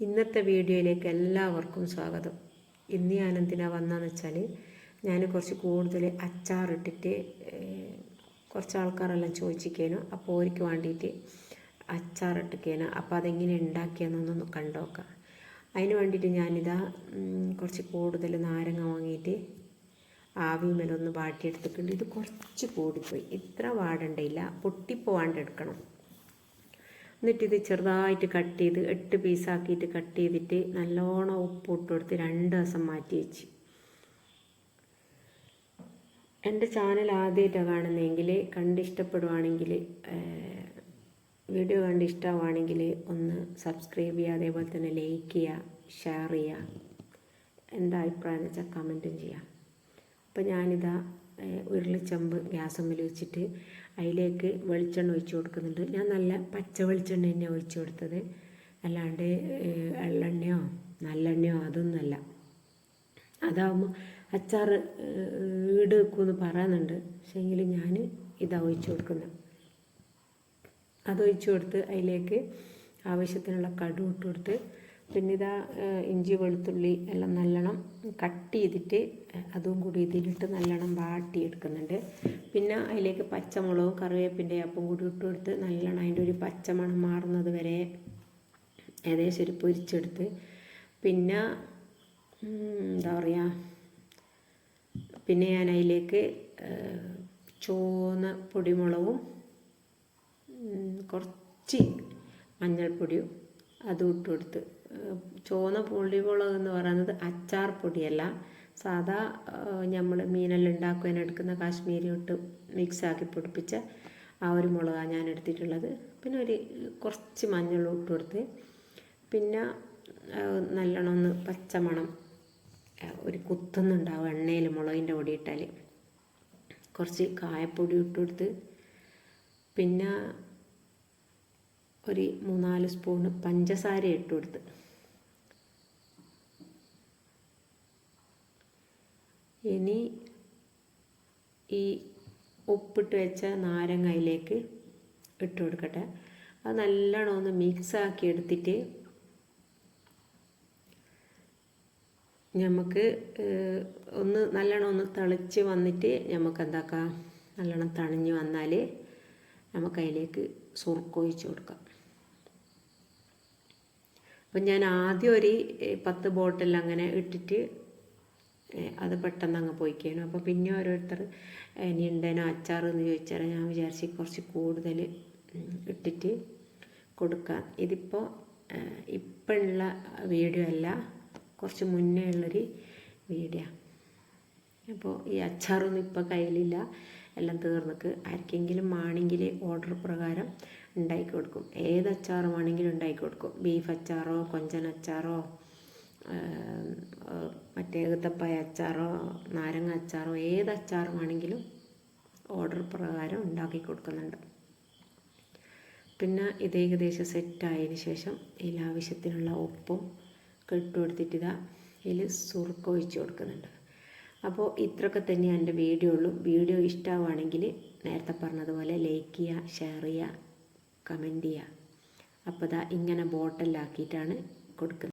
ഇന്നത്തെ വീഡിയോയിലേക്ക് എല്ലാവർക്കും സ്വാഗതം. ഇന്ന് ഞാൻ എന്തിനാണ് വന്നതെന്ന് വെച്ചാൽ ഞാൻ കുറച്ച് കൂടുതൽ അച്ചാറിട്ടിട്ട് കുറച്ച് ആൾക്കാരെല്ലാം ചോദിച്ചിരിക്കേനു അപ്പോൾ അവർക്ക് വേണ്ടിയിട്ട് അച്ചാറിട്ടിക്കേനു അപ്പോൾ അതെങ്ങനെ ഉണ്ടാക്കിയെന്നൊന്ന് കണ്ടോക്കാം അതിന് വേണ്ടിയിട്ട് ഞാനിതാ കുറച്ച് കൂടുതൽ നാരങ്ങ വാങ്ങിയിട്ട് ആവി മേലൊന്ന് വാട്ടിയെടുത്തിട്ടുണ്ട്. ഇത് കുറച്ച് കൂടിപ്പോയി. ഇത്ര വാടണ്ടയില്ല പൊട്ടിപ്പോവാണ്ട് എടുക്കണം എന്നിട്ട് ഇത് ചെറുതായിട്ട് കട്ട് ചെയ്ത് എട്ട് പീസാക്കിയിട്ട് കട്ട് ചെയ്തിട്ട് നല്ലോണം ഉപ്പ് ഇട്ട് കൊടുത്ത് രണ്ട് ദിവസം മാറ്റി വെച്ച്. എന്റെ ചാനൽ ആദ്യമായിട്ടാണ് കാണുന്നതെങ്കിൽ കണ്ടിഷ്ടപ്പെടുവാണെങ്കിൽ വീഡിയോ കണ്ട് ഇഷ്ടമാവുകയാണെങ്കിൽ ഒന്ന് സബ്സ്ക്രൈബ് ചെയ്യുക അതേപോലെ തന്നെ ലൈക്ക് ചെയ്യുക ഷെയർ ചെയ്യുക. എന്താ അഭിപ്രായം എന്ന് വെച്ചാൽ കമന്റും ചെയ്യാം അപ്പോൾ ഞാനിതാ ഉരുളിച്ചമ്പ് ഗ്യാസ് ഗ്യാസമ്മിൽ വെച്ചിട്ട് അതിലേക്ക് വെളിച്ചെണ്ണ ഒഴിച്ചു കൊടുക്കുന്നുണ്ട്. ഞാൻ നല്ല പച്ച വെളിച്ചെണ്ണ തന്നെ ഒഴിച്ചു കൊടുത്തത്. അല്ലാണ്ട് എള്ളെണ്ണയോ നല്ലെണ്ണയോ അതൊന്നുമല്ല. അതാവുമ്പോൾ അച്ചാർ ഈട് വെക്കുമെന്ന് പറയുന്നുണ്ട്. പക്ഷേങ്കിൽ ഞാൻ ഇതാ ഒഴിച്ചു കൊടുക്കുന്നത് അതൊഴിച്ച് കൊടുത്ത് അതിലേക്ക് ആവശ്യത്തിനുള്ള കടു ഇട്ട് കൊടുത്ത് പിന്നെ ഇതാ ഇഞ്ചി വെളുത്തുള്ളി എല്ലാം നല്ലോണം കട്ട് ചെയ്തിട്ട് അതും കൂടി ഇതിലിട്ട് നല്ലോണം വാട്ടി എടുക്കുന്നുണ്ട് പിന്നെ അതിലേക്ക് പച്ചമുളകും കറിവേപ്പിന്റെ അപ്പം കൂടി ഇട്ട് കൊടുത്ത് നല്ലോണം അതിന്റെ ഒരു പച്ചമണം മാറുന്നത് വരെ ഏകദേശം ഒരു പൊരിച്ചെടുത്ത്. പിന്നെ എന്താ പറയുക പിന്നെ ഞാൻ അതിലേക്ക് ചുവന്ന പൊടിമുളകും കുറച്ച് മഞ്ഞൾപ്പൊടിയും അതും ഇട്ട് കൊടുത്ത് ചുവന്ന പുള്ളിമുളക് എന്ന് പറയുന്നത് അച്ചാർ പൊടിയല്ല. സാധാ നമ്മൾ മീനെല്ലാം ഉണ്ടാക്കുവാൻ എടുക്കുന്ന കാശ്മീരി ഇട്ട് മിക്സാക്കി പൊടിപ്പിച്ച ആ ഒരു മുളകാണ് ഞാൻ എടുത്തിട്ടുള്ളത്. പിന്നെ ഒരു കുറച്ച് മഞ്ഞൾ ഇട്ട് കൊടുത്ത് പിന്നെ നല്ലോണം ഒന്ന് പച്ചമണം ഒരു കുത്തുന്നുണ്ടാവും എണ്ണയിൽ മുളകിന്റെ പൊടി ഇട്ടാൽ കുറച്ച് കായപ്പൊടി ഇട്ട് കൊടുത്ത് പിന്നെ ഒരു മൂന്നാൽ സ്പൂണ് പഞ്ചസാര ഇട്ട് കൊടുത്ത്. ഇനി ഈ ഉപ്പിട്ട് വെച്ച നാരങ്ങ അതിലേക്ക് ഇട്ട് കൊടുക്കട്ടെ. അത് നല്ലോണം ഒന്ന് മിക്സ് ആക്കി എടുത്തിട്ട് നമുക്ക് ഒന്ന് നല്ലോണം ഒന്ന് തിളച്ച് വന്നിട്ട് നമുക്ക് എന്താക്കാം? നല്ലോണം തണിഞ്ഞ് വന്നാൽ നമുക്ക് അതിലേക്ക് സുർക്കൊഴിച്ച് കൊടുക്കാം. അപ്പം ഞാൻ ആദ്യം ഒരു പത്ത് ബോട്ടിൽ അങ്ങനെ ഇട്ടിട്ട് അത് പെട്ടെന്ന് അങ്ങ് പോയിക്കാനും. അപ്പോൾ പിന്നെ ഓരോരുത്തർ ഇനി ഉണ്ടേനോ അച്ചാർ എന്ന് ചോദിച്ചാൽ ഞാൻ വിചാരിച്ച് കുറച്ച് കൂടുതൽ ഇട്ടിട്ട് കൊടുക്കാം. ഇതിപ്പോൾ ഇപ്പോഴുള്ള വീഡിയോ അല്ല കുറച്ച് മുന്നേ ഉള്ളൊരു വീഡിയോ. അപ്പോൾ ഈ അച്ചാറൊന്നും ഇപ്പോൾ കയ്യിലില്ല. എല്ലാം തീർന്നിക്ക് ആർക്കെങ്കിലും ആണെങ്കിൽ ഓർഡർ പ്രകാരം ഉണ്ടാക്കി കൊടുക്കും. ഏത് അച്ചാർ വേണമെങ്കിലും ഉണ്ടാക്കി കൊടുക്കും. ബീഫ് അച്ചാറോ കൊഞ്ചൻ അച്ചാറോ മറ്റേ ഏത്തപ്പായ അച്ചാറോ നാരങ്ങ അച്ചാറോ ഏത് അച്ചാർ വേണമെങ്കിലും ഓർഡർ പ്രകാരം ഉണ്ടാക്കി കൊടുക്കുന്നുണ്ട്. പിന്നെ ഇത് ഏകദേശം സെറ്റായതിന് ശേഷം ഇതിൽ ആവശ്യത്തിനുള്ള ഉപ്പും കെട്ടുകൊടുത്തിട്ട് ഇതാ ഇതിൽ സുറുക്ക ഒഴിച്ച് കൊടുക്കുന്നുണ്ട്. അപ്പോൾ ഇത്രയൊക്കെ തന്നെയാണ് എന്റെ വീഡിയോ ഉള്ളൂ. വീഡിയോ ഇഷ്ടമാവുകയാണെങ്കിൽ നേരത്തെ പറഞ്ഞതുപോലെ ലൈക്ക് ചെയ്യുക ഷെയർ ചെയ്യുക കമന്റ് ചെയ്യുക. അപ്പോൾ ദാ ഇങ്ങനെ ബോട്ടിലാക്കിയിട്ടാണ് കൊടുക്കുന്നത്.